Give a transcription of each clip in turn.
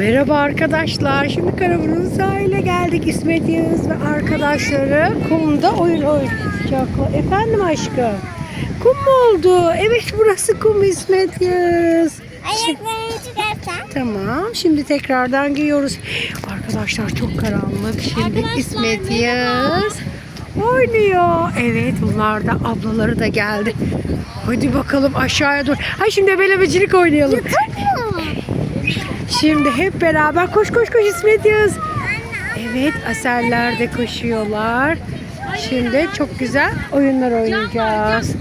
Merhaba arkadaşlar. Şimdi Karaburun sahile geldik. İsmet Yağız ve arkadaşları kumda oyun oynayacaklar. Efendim aşkım? Kum mu oldu? Evet burası kum İsmet Yağız. Ayaklarını çıkarsan. Tamam. Şimdi tekrardan giyiyoruz. Arkadaşlar çok karanlık. Şimdi Arkadaşlar, İsmet. Yağız oynuyor. Evet bunlar da ablaları da geldi. Hadi bakalım aşağıya dur. Ha şimdi belemecilik oynayalım. Şimdi hep beraber koş koş koş İsmet Yağız. Evet aserler de koşuyorlar. Şimdi çok güzel oyunlar oynayacağız.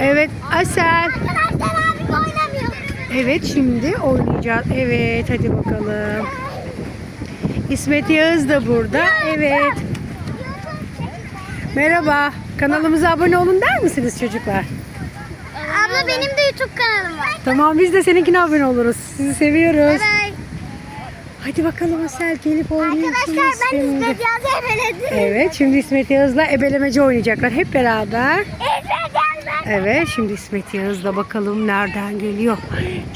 Evet. Arkadaşlar abi oynamıyor. Evet şimdi oynayacağız. Evet hadi bakalım. İsmet Yağız da burada. Evet. Merhaba. Kanalımıza abone olun der misiniz çocuklar? Abla benim de YouTube kanalım var. Tamam biz de seninkine abone oluruz. Sizi seviyoruz. Bye. Hadi bakalım Asel gelip oynuyorsunuz Arkadaşlar ben. İsmet Yazı ebeledim. Evet şimdi İsmet Yağız'la ebelemeci oynayacaklar hep beraber. İsmet Yazı. Evet şimdi İsmet Yağız'la bakalım nereden geliyor.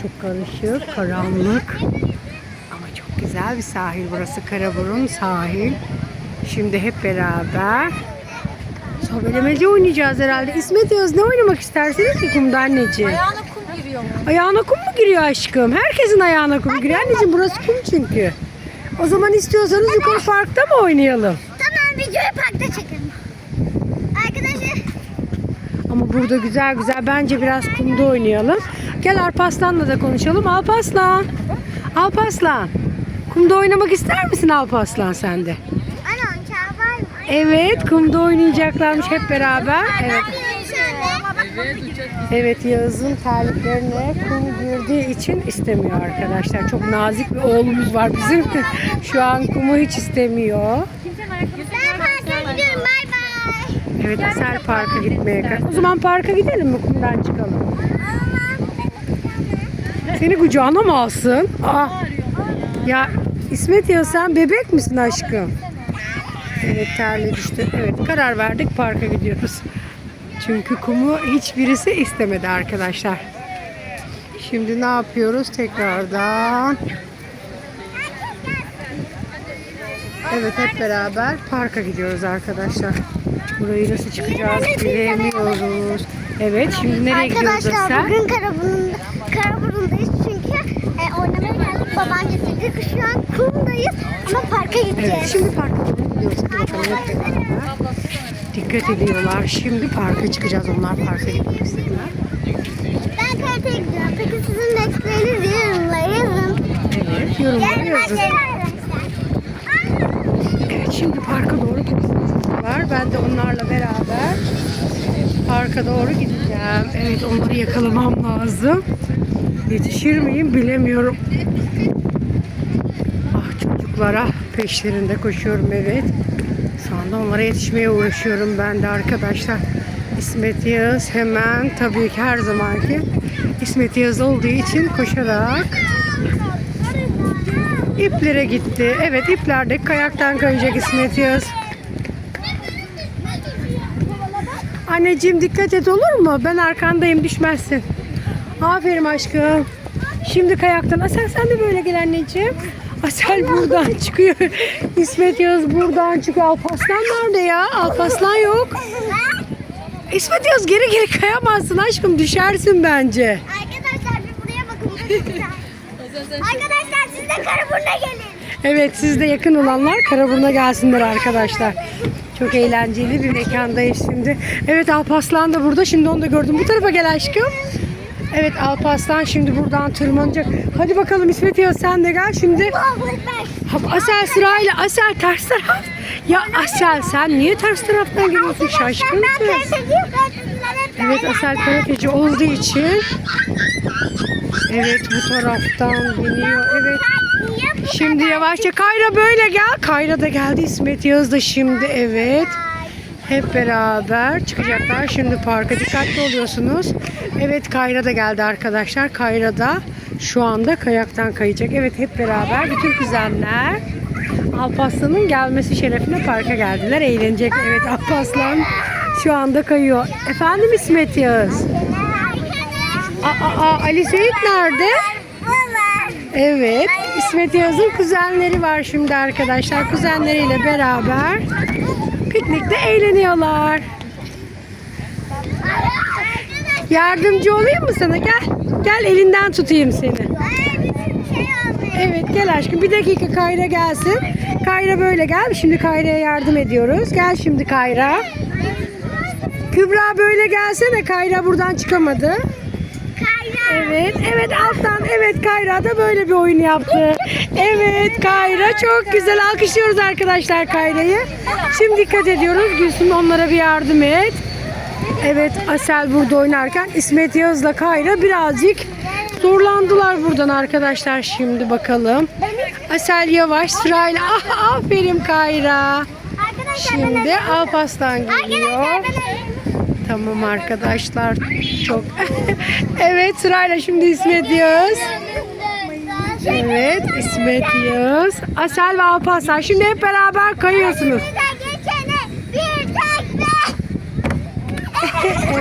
Çok karışık, karanlık. Ama çok güzel bir sahil burası. Karaburun sahil. Şimdi hep beraber sobelemeci oynayacağız herhalde. İsmet Yağız ne oynamak istersiniz ki kumda anneciğim? Ayağına kum giriyor mu? Ayağına kum mu giriyor aşkım? Herkesin ayağına kum giriyor. Anneciğim burası kum çünkü. O zaman istiyorsanız yukarı parkta mı oynayalım? Tamam videoyu parkta çekelim. Arkadaşlar Ama burada güzel güzel bence biraz kumda oynayalım. Gel Alpaslan'la da konuşalım. Alpaslan. Alpaslan. Kumda oynamak ister misin Alpaslan sen de? ana uçağı var mı? Evet kumda oynayacaklarmış hep beraber. Evet. Evet. Yağız'ın terliklerine kum girdiği için istemiyor arkadaşlar. Çok nazik bir oğlumuz var bizim. Şu an kumu hiç istemiyor. Evet Asel Park'a gitmeye. O zaman parka gidelim mi kumdan çıkalım? Seni kucağına mı alsın? Aa. Ya İsmet ya sen bebek misin aşkım? Evet terli düştü. Evet karar verdik parka gidiyoruz. Çünkü kumu hiçbirisi istemedi arkadaşlar. Şimdi ne yapıyoruz tekrardan? Evet hep beraber parka gidiyoruz arkadaşlar. Burayı nasıl çıkacağız bilemiyoruz. Evet şimdi nereye gidiyoruz Arkadaşlar Asel? bugün Karaburun'da, Karaburun'dayız çünkü e, oynamaya geldik. Babam getirdi. Şu an kumdayız ama parka gideceğiz. Evet şimdi parka Hadi bakalım hep beraber. Dikkat ediyorlar. Şimdi parka çıkacağız. Onlar parka gitmek istediler. Ben karateye gidiyorum. Peki sizin mesleğiniz yorumlara yazın. Evet yorumları Yarın yazın. Evet şimdi parka doğru gidiyorlar. Ben de onlarla beraber parka doğru gideceğim. Evet onları yakalamam lazım. Yetişir miyim bilemiyorum. Ah çocuklara peşlerinde koşuyorum evet. Şu anda onlara yetişmeye uğraşıyorum ben de arkadaşlar. İsmet Yağız hemen tabii ki her zamanki İsmet Yağız olduğu için koşarak iplere gitti. Evet iplerde kayaktan kayacak İsmet Yağız. Anneciğim dikkat et olur mu? Ben arkandayım düşmezsin. Aferin aşkım. Şimdi kayaktan. Asel sen de böyle gel anneciğim. Asel buradan çıkıyor. İsmet Yağız buradan çıkıyor. Alpaslan nerede ya? Alpaslan yok. İsmet Yağız geri geri kayamazsın aşkım. Düşersin bence. Arkadaşlar bir buraya bakın. Arkadaşlar siz de Karaburun'a gelin. Evet siz de yakın olanlar Karaburun'a gelsinler arkadaşlar. Çok eğlenceli bir mekandayız şimdi. Evet Alpaslan da burada. Şimdi onu da gördüm. Bu tarafa gel aşkım. Evet Alpaslan şimdi buradan tırmanacak. Hadi bakalım İsmet Yağız sen de gel şimdi. Ha, Asel sırayla Asel ters taraf. Ya Asel sen niye ters taraftan geliyorsun şaşkın hep Evet Asel karateci olduğu için. Evet bu taraftan biniyor. Evet. Şimdi yavaşça Kayra böyle gel. Kayra da geldi. İsmet Yağız da şimdi evet. Hep beraber çıkacaklar. Şimdi parka dikkatli oluyorsunuz. Evet Kayra da geldi arkadaşlar. Kayra da şu anda kayaktan kayacak. Evet hep beraber bütün kuzenler Alpaslan'ın gelmesi şerefine parka geldiler. Eğlenecek. Evet Alpaslan şu anda kayıyor. Efendim İsmet Yağız? Aa, aa, Ali Seyit nerede? Evet, İsmet Yağız'ın kuzenleri var şimdi arkadaşlar. Kuzenleriyle beraber piknikte eğleniyorlar. Yardımcı olayım mı sana? Gel. Gel elinden tutayım seni. Evet gel aşkım. Bir dakika Kayra gelsin. Kayra böyle gel. Şimdi Kayra'ya yardım ediyoruz. Gel şimdi Kayra. Kübra böyle gelsene. Kayra buradan çıkamadı. Evet, evet alttan. Evet Kayra da böyle bir oyun yaptı. Evet Kayra çok güzel. Alkışlıyoruz arkadaşlar Kayra'yı. Şimdi dikkat ediyoruz. Gülsüm onlara bir yardım et. Evet Asel burada oynarken İsmet Yağız'la Kayra birazcık zorlandılar buradan arkadaşlar. Şimdi bakalım. Asel yavaş sırayla. Ah, aferin Kayra. Şimdi Alpaslan geliyor. Tamam arkadaşlar. Çok. evet sırayla şimdi İsmet Yağız. Evet İsmet Yağız. Asel ve Alparslan. Şimdi hep beraber kayıyorsunuz.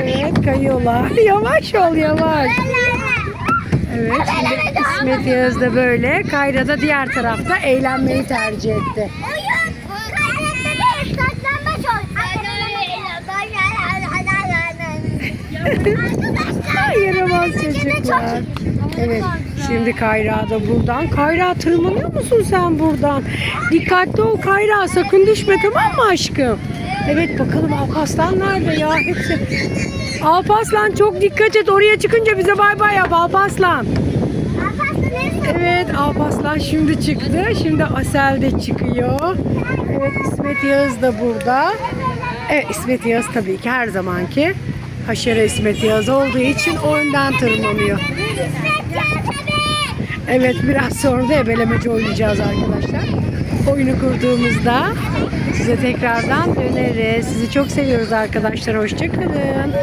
Evet kayıyorlar. Yavaş ol yavaş. Evet şimdi İsmet Yağız da böyle. Kayra da diğer tarafta eğlenmeyi tercih etti. Yaramaz çocuklar. Evet şimdi Kayra da buradan. Kayra tırmanıyor musun sen buradan? Dikkatli ol Kayra sakın düşme tamam mı aşkım? Evet bakalım Alpaslan nerede ya hepsi. Alpaslan çok dikkat et oraya çıkınca bize bay bay yap Alpaslan. Evet Alpaslan şimdi çıktı. Şimdi Asel de çıkıyor. Evet İsmet Yağız da burada. Evet İsmet Yağız tabii ki her zamanki haşere İsmet Yağız olduğu için o önden tırmanıyor. Evet biraz sonra da ebelemeci oynayacağız arkadaşlar. Oyunu kurduğumuzda size tekrardan döneriz. Sizi çok seviyoruz arkadaşlar. Hoşçakalın.